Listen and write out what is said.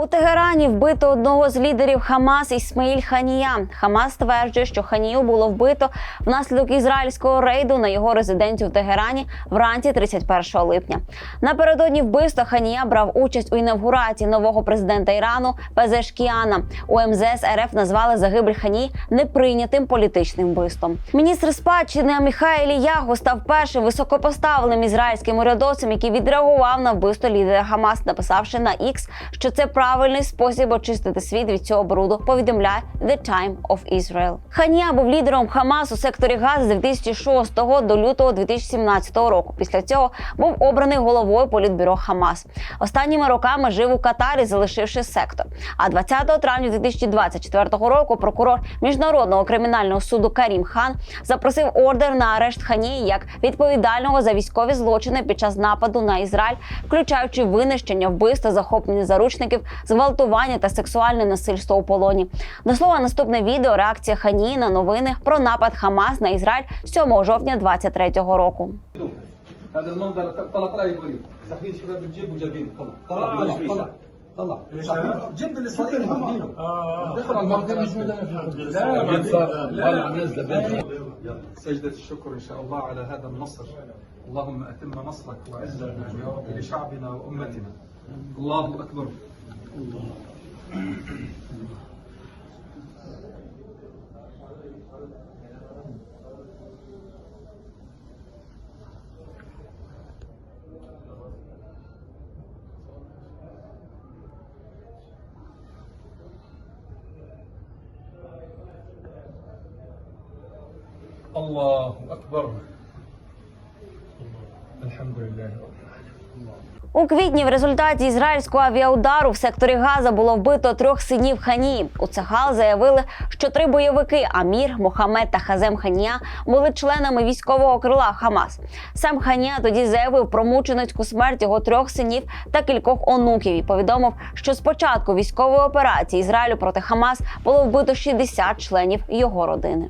У Тегерані вбито одного з лідерів Хамас Ісмаїль Ханія. Хамас стверджує, що Ханію було вбито внаслідок ізраїльського рейду на його резиденцію в Тегерані вранці 31 липня. Напередодні вбивства Ханія брав участь у інавгурації нового президента Ірану Пезешкіана. У МЗС РФ назвали загибель Ханії неприйнятим політичним вбивством. Міністр спадщини Аміхай Ягу став першим високопоставленим ізраїльським урядовцем, який відреагував на вбивство лідера Хамас, написавши на X, що це правильний спосіб очистити світ від цього бруду. Повідомляє The Time of Israel. Ханія був лідером Хамас у секторі Гази з 2006 до лютого 2017 року. Після цього був обраний головою політбюро Хамас. Останніми роками жив у Катарі, залишивши сектор. А 20 травня 2024 року прокурор міжнародного кримінального суду Карім Хан запросив ордер на арешт Ханії як відповідального за військові злочини під час нападу на Ізраїль, включаючи винищення, вбивства, захоплення заручників, зґвалтування та сексуальне насильство у полоні. До слова, наступне відео реакція Ханії на новини про напад Хамас на Ізраїль 7 жовтня 2023 року. هذا المنظر طلع طلع يقول صحيح شباب الجيب وجايبين طلع طلع طلع طلع طلع جيب الاسرائيلي ماخذينه دخل على المنظر لا سجدة الشكر إن شاء الله على هذا النصر اللهم أتم نصرك وعزتك يا رب لشعبنا وأمتنا الله أكبر الله الله أكبر. У квітні в результаті ізраїльського авіаудару в секторі Газа було вбито трьох синів Ханії. У Цахал заявили, що три бойовики Амір, Мохамед та Хазем Ханія були членами військового крила Хамас. Сам Ханія тоді заявив про мученицьку смерть його трьох синів та кількох онуків і повідомив, що з початку військової операції Ізраїлю проти Хамас було вбито 60 членів його родини.